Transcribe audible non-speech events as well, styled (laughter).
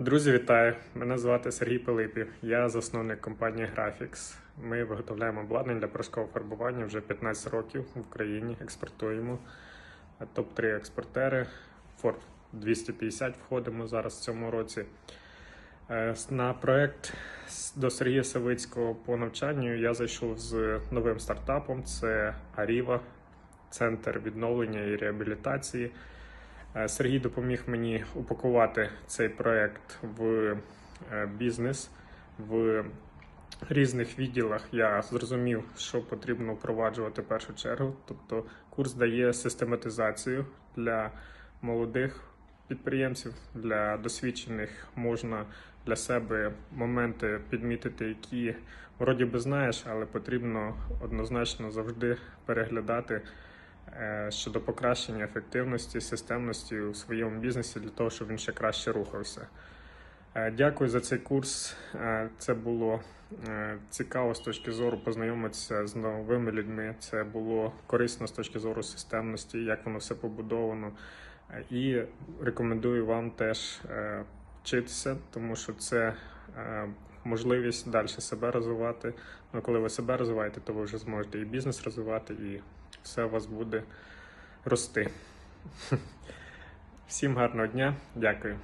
Друзі, вітаю! Мене звати Сергій Пилипів. Я засновник компанії Graphics. Ми виготовляємо обладнання для порошкового фарбування вже 15 років в Україні. Експортуємо. Топ-3 експортери. Ford 250 входимо зараз в цьому році. Е, На проект до Сергія Савицького по навчанню я зайшов з новим стартапом. Це Аріва, центр відновлення і реабілітації. Е, Сергій допоміг мені упакувати цей проект в е, бізнес в різних відділах. Я зрозумів, що потрібно впроваджувати в першу чергу. Тобто, курс дає систематизацію для молодих підприємців, для досвідчених можна для себе моменти підмітити, які вроді би знаєш, але потрібно однозначно завжди переглядати щодо покращення ефективності, системності у своєму бізнесі для того, щоб він ще краще рухався. Е, Дякую за цей курс. Е, Це було е, цікаво з точки зору познайомитися з новими людьми. Це було корисно з точки зору системності, як воно все побудовано. Е, І рекомендую вам теж е, вчитися, тому що це е, можливість далі себе розвивати. Ну, коли ви себе розвиваєте, то ви вже зможете і бізнес розвивати, і все у вас буде рости. (laughs) Всім гарного дня, дякую.